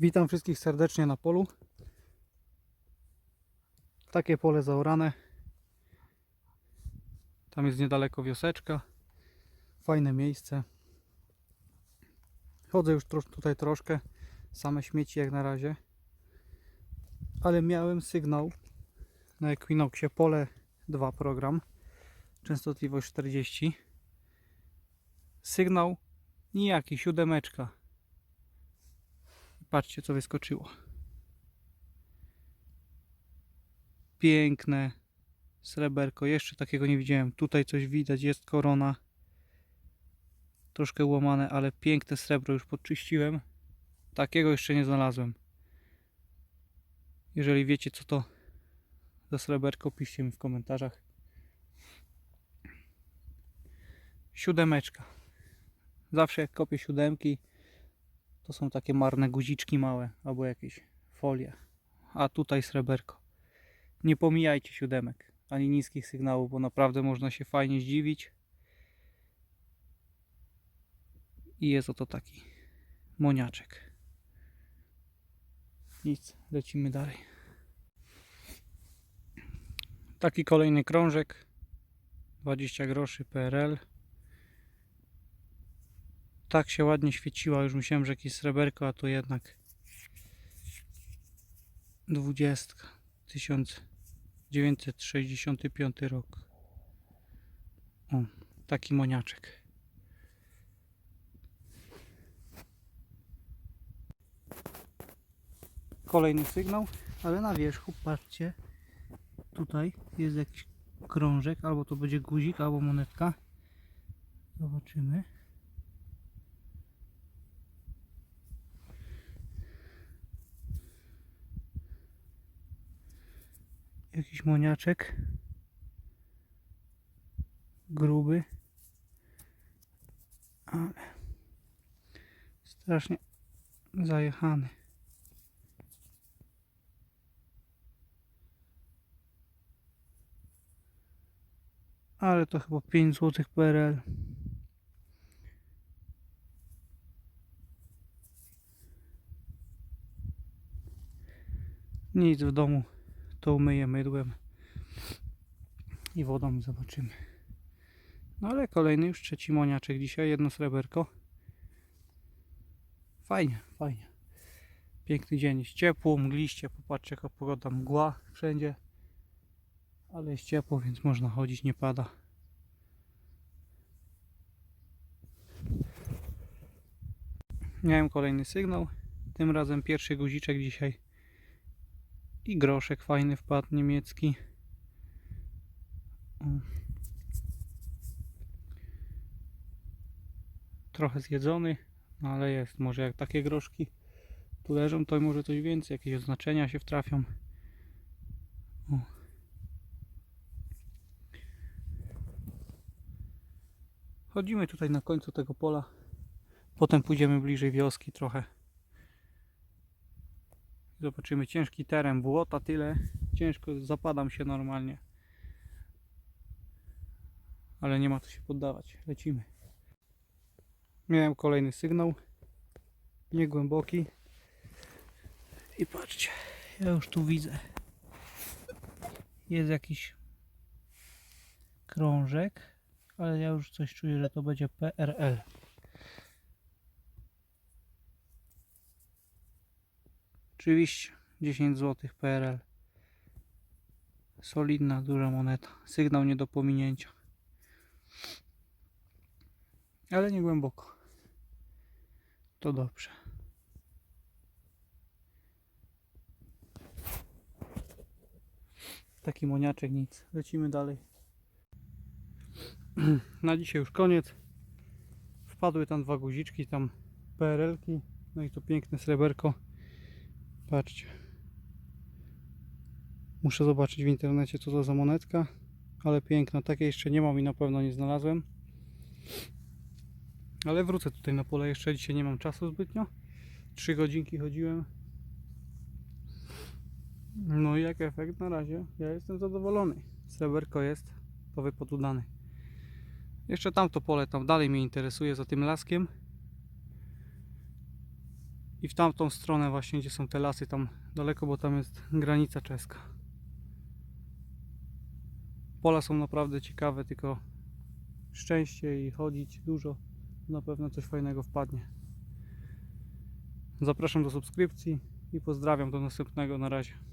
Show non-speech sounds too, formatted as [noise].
Witam wszystkich serdecznie na polu. Takie pole zaorane. Tam jest niedaleko wioseczka. Fajne miejsce. Chodzę już tro- tutaj troszkę. Same śmieci jak na razie. Ale miałem sygnał na Equinoxie Pole 2 program. Częstotliwość 40. Sygnał nijaki, siódemeczka. Patrzcie, co wyskoczyło. Piękne sreberko. Jeszcze takiego nie widziałem. Tutaj coś widać, jest korona. Troszkę łamane, ale piękne srebro już podczyściłem. Takiego jeszcze nie znalazłem. Jeżeli wiecie, co to za sreberko, piszcie mi w komentarzach. Siódemeczka. Zawsze jak kopię siódemki, to są takie marne guziczki małe albo jakieś folie. A tutaj sreberko. Nie pomijajcie siódemek ani niskich sygnałów, bo naprawdę można się fajnie zdziwić. I jest oto taki moniaczek. Nic, lecimy dalej. Taki kolejny krążek. 20 groszy PRL tak się ładnie świeciła, już myślałem, że jakieś sreberko, a to jednak 20 1965 rok. O, taki moniaczek. Kolejny sygnał, ale na wierzchu, patrzcie, tutaj jest jakiś krążek, albo to będzie guzik, albo monetka. Zobaczymy. Jakiś moniaczek? Gruby? Ale strasznie zajechany. Ale to chyba 5 zł PRL nic w domu to umyję mydłem i wodą zobaczymy. No ale kolejny już trzeci moniaczek dzisiaj, jedno sreberko. Fajnie, fajnie. Piękny dzień, jest ciepło, mgliście, popatrzcie jaka pogoda, mgła wszędzie. Ale jest ciepło, więc można chodzić, nie pada. Miałem kolejny sygnał, tym razem pierwszy guziczek dzisiaj i groszek fajny wpadł niemiecki. Trochę zjedzony, no ale jest. Może jak takie groszki tu leżą, to może coś więcej, jakieś oznaczenia się wtrafią. O. Chodzimy tutaj na końcu tego pola. Potem pójdziemy bliżej wioski trochę. Zobaczymy ciężki teren, błota tyle. Ciężko, zapadam się normalnie. Ale nie ma co się poddawać. Lecimy. Miałem kolejny sygnał. Niegłęboki. I patrzcie, ja już tu widzę. Jest jakiś krążek, ale ja już coś czuję, że to będzie PRL. Oczywiście 10 zł PRL. Solidna, duża moneta. Sygnał nie do pominięcia. Ale nie głęboko. To dobrze. Taki moniaczek nic. Lecimy dalej. [clears throat] Na dzisiaj już koniec. Wpadły tam dwa guziczki, tam PRL-ki. No i to piękne sreberko. Patrzcie. Muszę zobaczyć w internecie co to za monetka. Ale piękna. Takiej jeszcze nie mam i na pewno nie znalazłem. Ale wrócę tutaj na pole jeszcze. Dzisiaj nie mam czasu zbytnio. Trzy godzinki chodziłem. No i jak efekt na razie. Ja jestem zadowolony. Sreberko jest. To wypad udany. Jeszcze tamto pole tam dalej mnie interesuje za tym laskiem. I w tamtą stronę właśnie, gdzie są te lasy tam daleko, bo tam jest granica czeska. Pola są naprawdę ciekawe, tylko szczęście i chodzić dużo, na pewno coś fajnego wpadnie. Zapraszam do subskrypcji i pozdrawiam do następnego. Na razie.